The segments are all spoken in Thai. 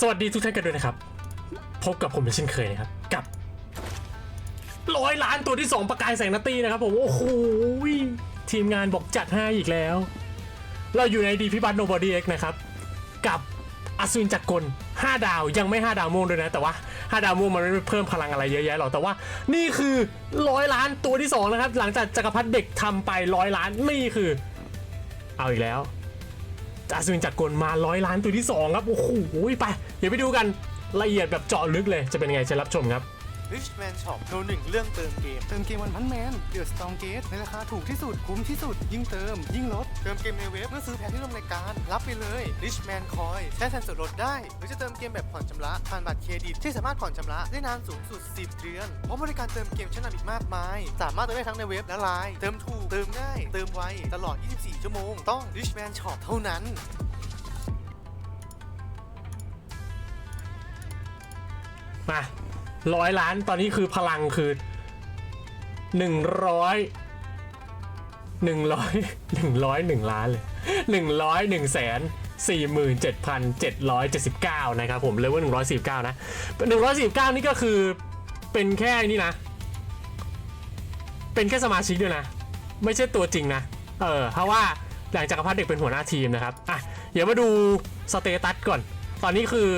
สวัสดีทุกท่านกันด้วยนะครับ พบกับผมเช่นเคยนะครับ กับร้อยล้านตัวที่ 2 ประกายแสงนาตีนะครับผมโอ้โหทีมงานบอกจัดให้อีกแล้ว เราอยู่ในดีพิบัตโนบอดีเอ็กนะครับ กับอัศวินจักรกล 5 ดาวยังไม่ 5 ดาวม่วงด้วยนะ แต่ว่า 5 ดาวม่วงมันไม่เพิ่มพลังอะไรเยอะแยะหรอกแต่ว่านี่คือร้อยล้านตัวที่ 2 นะครับ หลังจากจักรพรรดิเด็กทำไปร้อยล้านนี่คือ เอาอีกแล้ว อัศวินจัดกลมาร้อยล้านตัวที่ 2 ครับ โอ้โหไป เดี๋ยวไปดูกันละเอียดแบบเจาะลึกเลยจะเป็นไงเชิญรับชมครับ Richman Shop โนหนึ่งเรื่องเติมเกม เติมเกมวันพันแมนเดือดสตองเกตในราคาถูกที่สุด คุ้มที่สุด ยิ่งเติม ยิ่งลด เติมเกมในเว็บเมื่อซื้อแพ็คที่ร่วมรายการ รับไปเลย Richman Coin ใช้แทนส่วนลดได้ หรือจะเติมเกมแบบผ่อนชำระผ่านบัตรเครดิตที่สามารถผ่อนชำระได้นานสูงสุด 10 เดือนพร้อมบริการเติมเกมชั้นนำอีกมากมาย สามารถเติมได้ทั้งในเว็บและไลน์เติมถูกเติมง่ายเติมไวตลอด 24 ชั่วโมง ต้อง Richman Shop เท่านั้นมา ร้อยล้านตอนนี้คือพลังคือหนึ่งร้อยหนึ่งร้อยหนึ่งร้อยหนึ่งล้านเลยหนึ่งร้อยหนึ่งแสนสี่หมื่นเจ็ดพันเจ็ดร้อยเจ็ดสิบเก้านะครับผมเลเวลหนึ่งร้อยสี่สิบเก้านะหนึ่งร้อยสี่สิบเก้านี่ก็คือเป็นแค่นี่นะ เป็นแค่สมาชิกด้วยนะ ไม่ใช่ตัวจริงนะ เออ เพราะว่าหลังจากรพัฒเด็กเป็นหัวหน้าทีมนะครับ อะ เดี๋ยวมาดูสเตตัสก่อน ตอนนี้คือ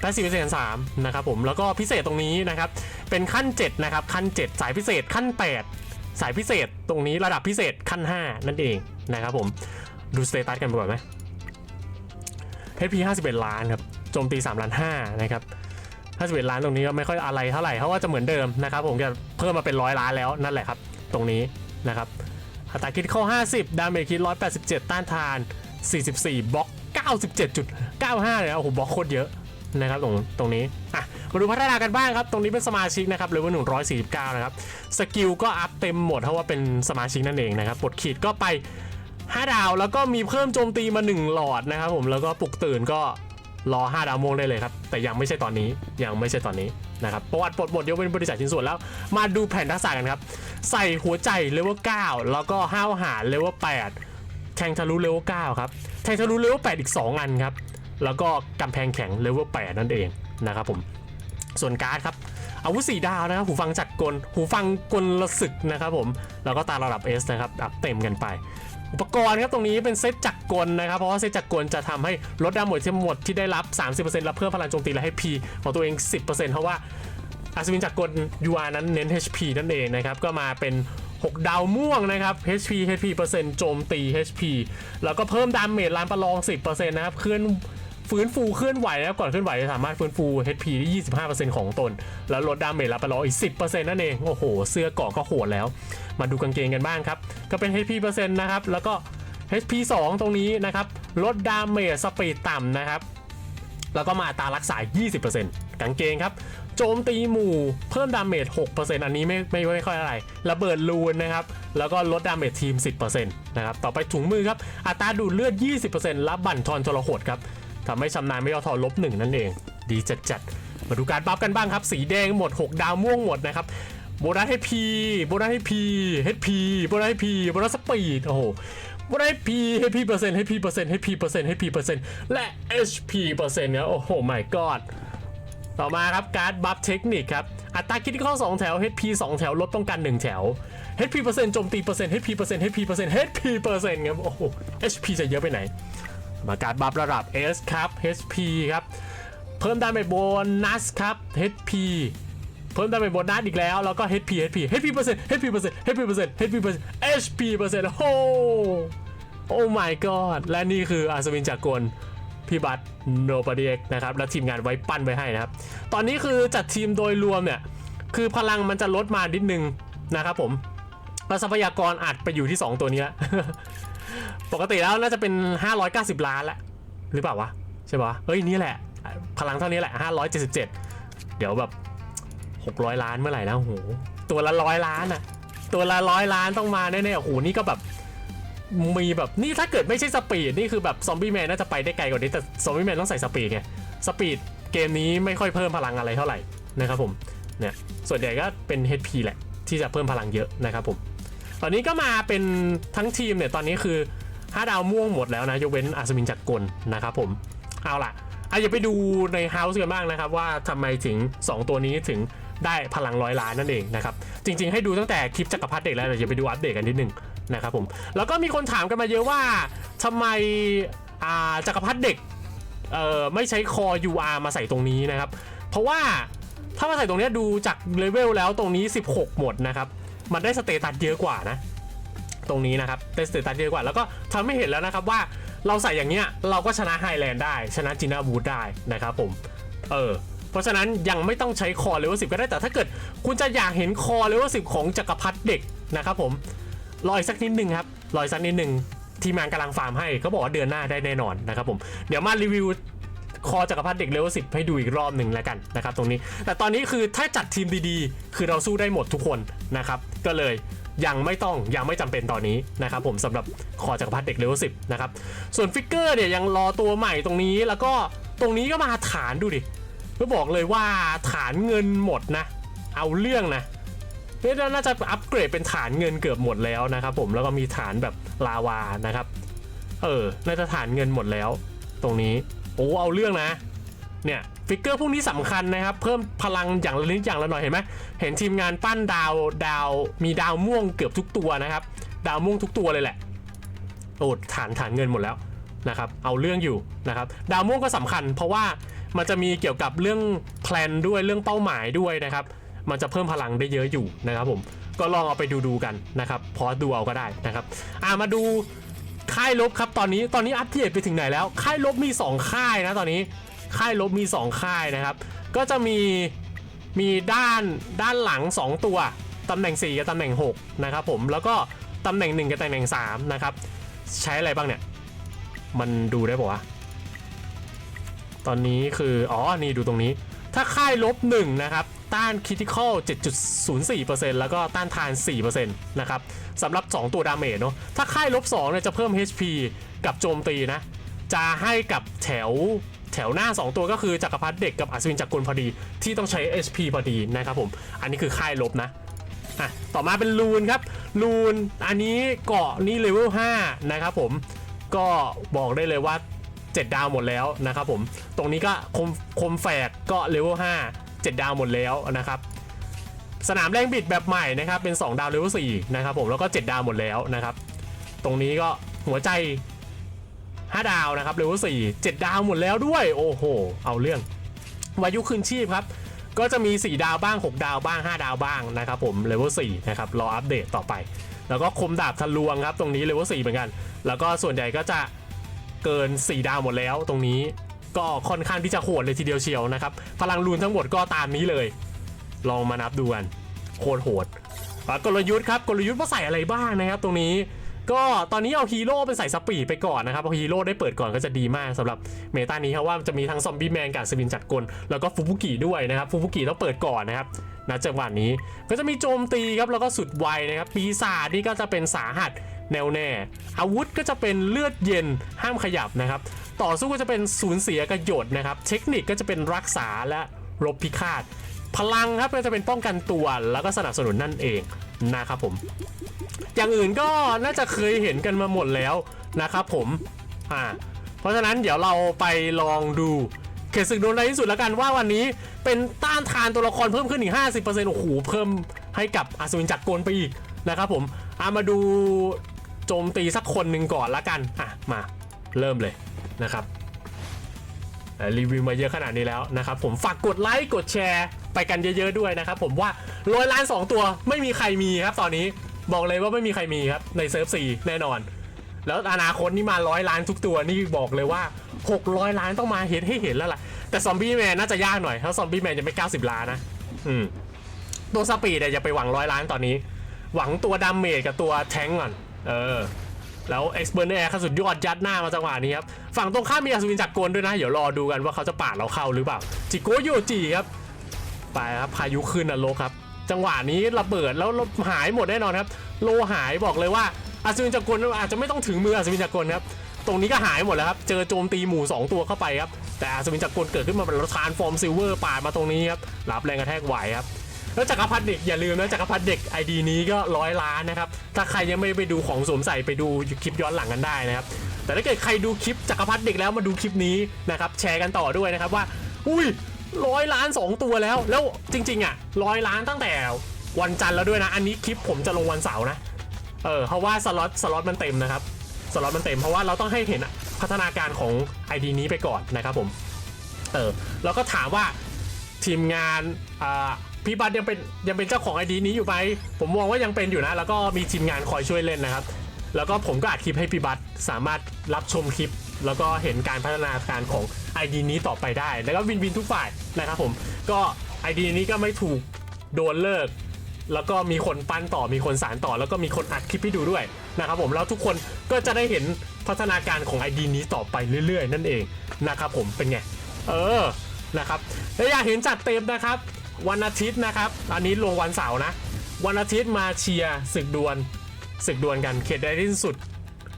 ได้สี่พิเศษสามนะครับผมแล้วก็พิเศษตรงนี้นะครับเป็นขั้น 7 นะครับ ขั้น 7 สายพิเศษขั้น 8 สายพิเศษตรงนี้ระดับพิเศษขั้น 5 นั่นเองนะครับผมดูสเตตัสกันก่อนไหม HP 51 ล้านครับโจมตี3ล้าน5นะครับ51ล้านตรงนี้ก็ไม่ค่อยอะไรเท่าไหร่เพราะว่าจะเหมือนเดิมนะครับผมจะเพิ่มมาเป็นร้อยล้านแล้วนั่นแหละครับ ตรงนี้นะครับอัตราคิดเข้า 50 ดาเมจคิด 187 ต้านทาน 44 บล็อก 97.95 เลยนะโอ้โหบล็อกโคตรเยอะ นะครับตรงตรงนี้อะมาดูพัฒนากันบ้างครับ ตรงนี้เป็นสมาชิกนะครับเลเวล149นะครับสกิลก็อัพเต็มหมดเพราะว่าเป็นสมาชิกนั่นเองนะครับบทขีดก็ไป5ดาวแล้วก็มีเพิ่มโจมตีมา1หลอดนะครับผมแล้วก็ปลุกตื่นก็รอ5ดาวโมงได้เลยครับ แต่ยังไม่ใช่ตอนนี้ยังไม่ใช่ตอนนี้นะครับประวัติปลดหมดยกเป็นบริษัทชิ้นส่วนแล้ว มาดูแผนทักษะกันครับ ใส่หัวใจเลเวล9แล้วก็ห้าวหาญเลเวล8แทงทะลุเลเวล9ครับแทงทะลุเลเวล8อีก 2 อันครับ แล้วก็กำแพงแข็งเลเวล8นั่นเองนะครับผมส่วนการ์ดครับอาวุธสีดาวนะครับหูฟังจักรกลหูฟังกลละศึกนะครับผมแล้วก็ตาระดับ S นะครับอัพเต็มกันไป อุปกรณ์ครับตรงนี้เป็นเซตจักรกลนะครับเพราะว่าเซตจักรกลจะทำให้ลดดาเมจทั้งหมดที่ได้รับ 30%และเพิ่มพลังโจมตีและให้ P ของตัวเอง 10%เพราะว่าอัศวินจักรกล UR นั้นเน้น HP นั่นเองนะครับก็มาเป็น 6 ดาวม่วงนะครับ HP HP เปอร์เซ็นต์โจมตี HP แล้วก็เพิ่มดาเมจลานประลอง 10%นะครับเคลื่อน ฟื้นฟูเคลื่อนไหวนะครับก่อนเคลื่อนไหวจะสามารถฟื้นฟู HP ได้ 25%ของตน แล้วลดดาเมจลาไปรออีก 10%นั่นเอง โอ้โห เสื้อเกาะก็โหดแล้ว มาดูกางเกงกันบ้างครับ ก็เป็น HP เปอร์เซ็นต์นะครับ แล้วก็ HP 2 ตรงนี้นะครับ ลดดาเมจสปีดต่ำนะครับ แล้วก็มาอัตรารักษา 20%กางเกงครับ โจมตีหมู่เพิ่มดาเมจ 6%อันนี้ไม่ไม่ไม่ค่อยอะไร ระเบิดลูนนะครับ แล้วก็ลดดาเมจทีม 10%นะครับ ต่อไปถุงมือครับ อัตราดูดเลือด 20%รับบั่นทอนทรหดครับ ทำให้ชำนาญไม่ยอทอลบหนึ่งนั่นเอง ดีจัดจัดมาดูการบัฟกันบ้างครับ สีแดงหมด 6 ดาวม่วงหมดนะครับโบนัสให้พีโบนัสให้พีเฮดพีโบนัสให้พีโบนัสสปีดโอ้โหโบนัสให้พีให้พีเปอร์เซ็นต์ให้พีเปอร์เซ็นต์ให้พีเปอร์เซ็นต์ให้พีเปอร์เซ็นต์และ HP เปอร์เซ็นต์เนี่ยโอ้โห my god ต่อมาครับการ์ดบัฟเทคนิคครับ อัตราคิดข้อ2แถว HP 2 แถวลดป้องกัน 1 แถว HP เปอร์เซ็นต์โจมตีเปอร์เซ็นต์ HP เปอร์เซ็นต์ HP เปอร์เซ็นต์ HP เปอร์เซ็นต์ครับโอ้โห HP จะเยอะไปไหน มาการบัฟระดับ S ครับ HP ครับ เพิ่มไดาเมจโบนัสครับ HP เพิ่มไดาเมจโบนัสอีกแล้ว แล้วก็ HP HP HP เปอร์เซ็นต์ HP เปอร์เซ็นต์ HP เปอร์เซ็นต์ HP เปอร์เซ็นต์ HP เปอร์เซ็นต์โอ้โอ้ my god และนี่คืออัศวินจากกลพี่บัตโนบ d ดีเอ็กนะครับ และทีมงานไว้ปั้นไว้ให้นะครับ ตอนนี้คือจัดทีมโดยรวมเนี่ย คือพลังมันจะลดมานิดนึงนะครับผมแล้วทรัพยากรอาจไปอยู่ที่ 2 ตัวนี้ละ ปกติแล้วน่าจะเป็น 590 ล้านละหรือเปล่าวะ ใช่ปะเฮ้ยนี่แหละ พลังเท่านี้แหละ 577 เดี๋ยวแบบ 600 ล้านเมื่อไหร่นะโอ้โหตัวละร้อยล้านอะตัวละร้อยล้านต้องมาแน่ๆโอ้โหนี่ก็แบบมีแบบนี่ถ้าเกิดไม่ใช่สปีดนี่คือแบบซอมบี้แมนน่าจะไปได้ไกลกว่านี้แต่ซอมบี้แมนต้องใส่สปีดไงสปีดเกมนี้ไม่ค่อยเพิ่มพลังอะไรเท่าไหร่นะครับผมเนี่ยส่วนใหญ่ก็เป็น HP แหละที่จะเพิ่มพลังเยอะนะครับผม ตอนนี้ก็มาเป็นทั้งทีมเนี่ยตอนนี้คือ5ดาวม่วงหมดแล้วนะยกเว้นอัศวินจักรกลนะครับผมเอาล่ะอะอย่าไปดูในเฮาส์กันบ้างนะครับว่าทำไมถึง 2 ตัวนี้ถึงได้พลังร้อยล้านนั่นเองนะครับจริง ๆ ให้ดูตั้งแต่คลิปจักรพรรดิเด็กแล้วเดี๋ยวไปดูอัปเดตกันนิดนึงนะครับผมแล้วก็มีคนถามกันมาเยอะว่าทำไมาจักรพรรดิเด็กไม่ใช้คอ UR มาใส่ตรงนี้นะครับ เพราะว่าถ้ามาใส่ตรงนี้ดูจากเลเวลแล้วตรงนี้ 16 หมดนะครับ มันได้สเตตัสเยอะกว่านะ ตรงนี้นะครับได้สเตตัสเยอะกว่า แล้วก็ทำให้เห็นแล้วนะครับว่าเราใส่อย่างเงี้ยเราก็ชนะไฮแลนด์ได้ ชนะจินาบูดได้นะครับผม เออเพราะฉะนั้นยังไม่ต้องใช้คอเลเวลสิก็ได้แต่ถ้าเกิดคุณจะอยากเห็นคอเลเวลสิของจักรพรรดิเด็กนะครับผมรออีกสักนิดหนึ่งครับรออีกสักนิดหนึ่งทีมงานกำลังฟาร์มให้เขาบอกว่าเดือนหน้าได้แน่นอนนะครับผมเดี๋ยวมารีวิว คอจักรพรรดิเด็กเลเวลสิให้ดูอีกรอบหนึ่งแล้วกันนะครับตรงนี้ แต่ตอนนี้คือถ้าจัดทีมดีๆ คือเราสู้ได้หมดทุกคนนะครับ ก็เลยยังไม่ต้องยังไม่จำเป็นตอนนี้นะครับผมสำหรับคอจักรพรรดิเด็กเลเวลสินะครับส่วนฟิกเกอร์เนี่ยยังรอตัวใหม่ตรงนี้แล้วก็ตรงนี้ก็มาฐานดูดิก็บอกเลยว่าฐานเงินหมดนะ เอาเรื่องนะนี่น่าจะอัปเกรดเป็นฐานเงินเกือบหมดแล้วนะครับผมแล้วก็มีฐานแบบลาวานะครับ เออ น่าจะฐานเงินหมดแล้ว ตรงนี้ โอ้เอาเรื่องนะเนี่ยฟิกเกอร์พวกนี้สำคัญนะครับ เพิ่มพลังอย่างละนิดอย่างละหน่อยเห็นไหมเห็นทีมงานปั้นดาวดาวมีดาวม่วงเกือบทุกตัวนะครับ ดาวม่วงทุกตัวเลยแหละโอ้ฐานฐานเงินหมดแล้วนะครับเอาเรื่องอยู่นะครับดาวม่วงก็สำคัญ เพราะว่ามันจะมีเกี่ยวกับเรื่องแพลนด้วยเรื่องเป้าหมายด้วยนะครับ มันจะเพิ่มพลังได้เยอะอยู่นะครับผมก็ลองเอาไปดูดูกันนะครับพอดูเอาก็ได้นะครับอ่ามาดู ค่ายลบครับตอนนี้ตอนนี้อัปเดตไปถึงไหนแล้ว ค่ายลบมี 2 ค่ายนะตอนนี้ค่ายลบมี 2 ค่ายนะครับ ก็จะมีมีด้านด้านหลัง 2 ตัวตำแหน่ง 4 กับตำแหน่ง 6 นะครับผมแล้วก็ตำแหน่ง 1 กับตำแหน่ง 3 นะครับ ใช้อะไรบ้างเนี่ย มันดูได้ปะวะตอนนี้คือ อ๋อ นี่ดูตรงนี้ ถ้าค่ายลบ1นะครับ ต้านค r ิ t i ค a l 7.04%แล้วก็ต้านทาน 4%นะครับสำหรับ 2 ตัวดาเมจเนาะถ้าค่ายลบ2เนี่ยจะเพิ่ม HP กับโจมตีนะ จะให้กับแถวแถวหน้า 2 ตัวก็คือจักรพรรดิเด็กกับอัศวินจักรกลพอดี ที่ต้องใช้ HP พอดีนะครับผม อันนี้คือค่ายลบนะอะต่อมาเป็นลูนครับ ลูนอันนี้เกาะนี่เลเวล5นะครับผมก็บอกได้เลยว่า 7 ดาวหมดแล้วนะครับผม ตรงนี้ก็คมคมแฝกก็เลเวล5 7 ดาวหมดแล้วนะครับสนามแรงบิดแบบใหม่นะครับเป็น 2 ดาวเลเวล4นะครับผมแล้วก็ 7 ดาวหมดแล้วนะครับ ตรงนี้ก็หัวใจ 5 ดาวนะครับเลเวล4 7 ดาวหมดแล้วด้วยโอ้โห เอาเรื่องวายุคืนชีพครับ ก็จะมี 4 ดาวบ้าง 6 ดาวบ้าง 5 ดาวบ้างนะครับผมเลเวล4นะครับรออัปเดตต่อไป แล้วก็คมดาบทะลวงครับ ตรงนี้เลเวล4เหมือนกัน แล้วก็ส่วนใหญ่ก็จะเกิน 4 ดาวหมดแล้วตรงนี้ ก็ค่อนข้างที่จะโหดเลยทีเดียวเชียวนะครับ พลังรูนทั้งหมดก็ตามนี้เลย ลองมานับดูกันโคตรโหดกลยุทธ์ครับกลยุทธ์ว่าใส่อะไรบ้างนะครับ ตรงนี้ก็ตอนนี้เอาฮีโร่เป็นใส่สปีดไปก่อนนะครับเอาฮีโร่ได้เปิดก่อนก็จะดีมากสำหรับเมตานี้ครับว่าจะมีทั้งซอมบี้แมนกับสวินจัดกล แล้วก็ฟูบุกิด้วยนะครับฟูบุกิต้องเปิดก่อนนะครับณจังหวะนี้ก็จะมีโจมตีครับแล้วก็สุดไวนะครับปีศาจนี่ก็จะเป็นสาหัส แนวแน่ อาวุธก็จะเป็นเลือดเย็นห้ามขยับนะครับ ต่อสู้ก็จะเป็นสูญเสียกับหยดนะครับ เทคนิคก็จะเป็นรักษาและรบพิฆาต พลังครับก็จะเป็นป้องกันตัวแล้วก็สนับสนุนนั่นเองนะครับผม อย่างอื่นก็น่าจะเคยเห็นกันมาหมดแล้วนะครับผมอ่าเพราะฉะนั้นเดี๋ยวเราไปลองดูเขตศึกโดนในที่สุดแล้วกันว่าวันนี้เป็นต้านทานตัวละครเพิ่มขึ้นอีก 50%โอ้โหเพิ่มให้กับอัศวินจักรกลไปอีกนะครับผมอามาดู โจมตีสักคนหนึ่งก่อนละกันอะมาเริ่มเลยนะครับรีวิวมาเยอะขนาดนี้แล้วนะครับผมฝากกดไลค์กดแชร์ไปกันเยอะๆด้วยนะครับผมว่าร้อยล้าน 2 ตัวไม่มีใครมีครับตอนนี้บอกเลยว่าไม่มีใครมีครับในเซิร์ฟ4แน่นอน แล้วอนาคตนี่มาร้อยล้านทุกตัวนี่บอกเลยว่า 600 ล้านต้องมาเห็นให้เห็นแล้วล่ะแต่ซอมบี้แมนน่าจะยากหน่อยถ้าะซอมบี้แมนยังไม่ 90 ล้านนะอืมตัวสปีดเนี่ยอย่าไปหวังร้อยล้านตอนนี้ หวังตัวดาเมจกับตัวแทงก่อน เออ แล้วเอ็กซ์เบิร์นแอร์ขั้นสุดยอดยัดหน้ามาจังหวะนี้ครับ ฝั่งตรงข้ามมีอัศวินจักรกลด้วยนะ เดี๋ยวรอดูกันว่าเขาจะปาดเราเข้าหรือเปล่า จิโกโยจิครับ ไปครับพายุขึ้นนรกครับ จังหวะนี้ระเบิดแล้วหายหมดแน่นอนครับ โลหายบอกเลยว่าอัศวินจักรกลอาจจะไม่ต้องถึงมืออัศวินจักรกลครับ ตรงนี้ก็หายหมดแล้วครับ เจอโจมตีหมู่ 2 ตัวเข้าไปครับ แต่อัศวินจักรกลเกิดขึ้นมาเป็นรถทานฟอร์มซิลเวอร์ปาดมาตรงนี้ครับ รับแรงกระแทกไหวครับ แล้วจักรพรรดิเด็กอย่าลืมนะจักรพรรดิเด็ก ID นี้ก็ร้อยล้านนะครับ ถ้าใครยังไม่ไปดูของสวมใส่ไปดูคลิปย้อนหลังกันได้นะครับ แต่ถ้าเกิดใครดูคลิปจักรพรรดิเด็กแล้วมาดูคลิปนี้นะครับแชร์กันต่อด้วยนะครับว่า อุ้ยร้อยล้าน 2 ตัวแล้ว แล้วจริง ๆอะร้อยล้านตั้งแต่วันจันทร์แล้วด้วยนะ อันนี้คลิปผมจะลงวันเสาร์นะ เออเพราะว่าสล็อตสล็อตมันเต็มนะครับสล็อตมันเต็มเพราะว่าเราต้องให้เห็นพัฒนาการของ ID นี้ไปก่อนนะครับผม เออแล้วก็ถามว่าทีมงานอ่า พี่บัตยังเป็นยังเป็นเจ้าของไอดีนี้อยู่ไหมผมมองว่ายังเป็นอยู่นะ แล้วก็มีทีมงานคอยช่วยเล่นนะครับ แล้วก็ผมก็อัดคลิปให้พี่บัตสามารถรับชมคลิป แล้วก็เห็นการพัฒนาการของ ID นี้ต่อไปได้ แล้วก็วินวินทุกฝ่ายนะครับผมก็ ID นี้ก็ไม่ถูกโดนเลิก แล้วก็มีคนปั้นต่อมีคนสารต่อ แล้วก็มีคนอัดคลิปให้ดูด้วยนะครับผมแล้วทุกคนก็จะได้เห็นพัฒนาการของ ID นี้ต่อไปเรื่อย ๆ นั่นเองนะครับผมเป็นไงเออนะครับแล้วอยากเห็นจัดเต็มนะครับ วันอาทิตย์นะครับ อันนี้ลงวันเสาร์นะ วันอาทิตย์มาเชียร์ศึกดวลศึกดวลกัน เขตไร้ที่สุด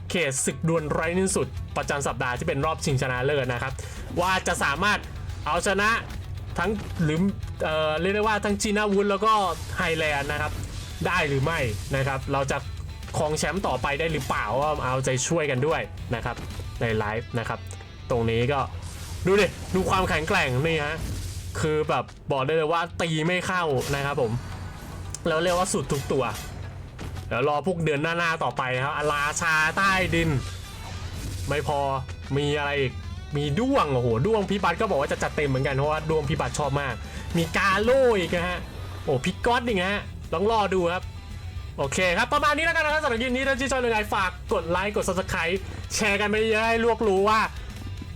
เขตศึกดวลไร้ที่สุด ประจำสัปดาห์ที่เป็นรอบชิงชนะเลิศนะครับ ว่าจะสามารถเอาชนะทั้งหรือเออเรียกได้ว่าทั้งจีนาวุฒแล้วก็ไฮแลนด์นะครับ ได้หรือไม่นะครับ เราจะครองแชมป์ต่อไปได้หรือเปล่าว่าเอาใจช่วยกันด้วยนะครับในไลฟ์นะครับ ตรงนี้ก็ดูดิดูความแข็งแกร่งนี่ฮะ คือแบบบอกได้เลยว่าตีไม่เข้านะครับผม แล้วเรียกว่าสุดทุกตัว เดี๋ยวรอพวกเดือนหน้าๆต่อไปนะครับอาราชาใต้ดิน ไม่พอมีอะไรอีกมีด้วงโอ้โหด้วงพี่บัตก็บอกว่าจะจัดเต็มเหมือนกันเพราะว่าด้วงพี่บัตชอบมาก มีกาโล่อีกนะฮะโอ้พิกก๊อตอีกนะฮะต้องรอดูครับโอเคครับ ประมาณนี้แล้วกันนะครับสำหรับคลิปนี้ถ้าชื่นชอบยังไงฝากกดไลค์กด subscribe แชร์กันไปเยอะให้ลวกรู้ว่า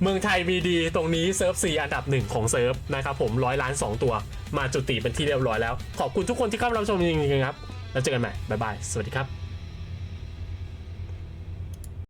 เมืองไทยมีดีตรงนี้เซิร์ฟ 4 อันดับหนึ่งของเซิร์ฟนะครับผมร้อยล้าน 2 ตัว มาจุติเป็นที่เรียบร้อยแล้ว ขอบคุณทุกคนที่เข้ามารับชมจริงๆครับ แล้วเจอกันใหม่ บ๊ายบาย สวัสดีครับ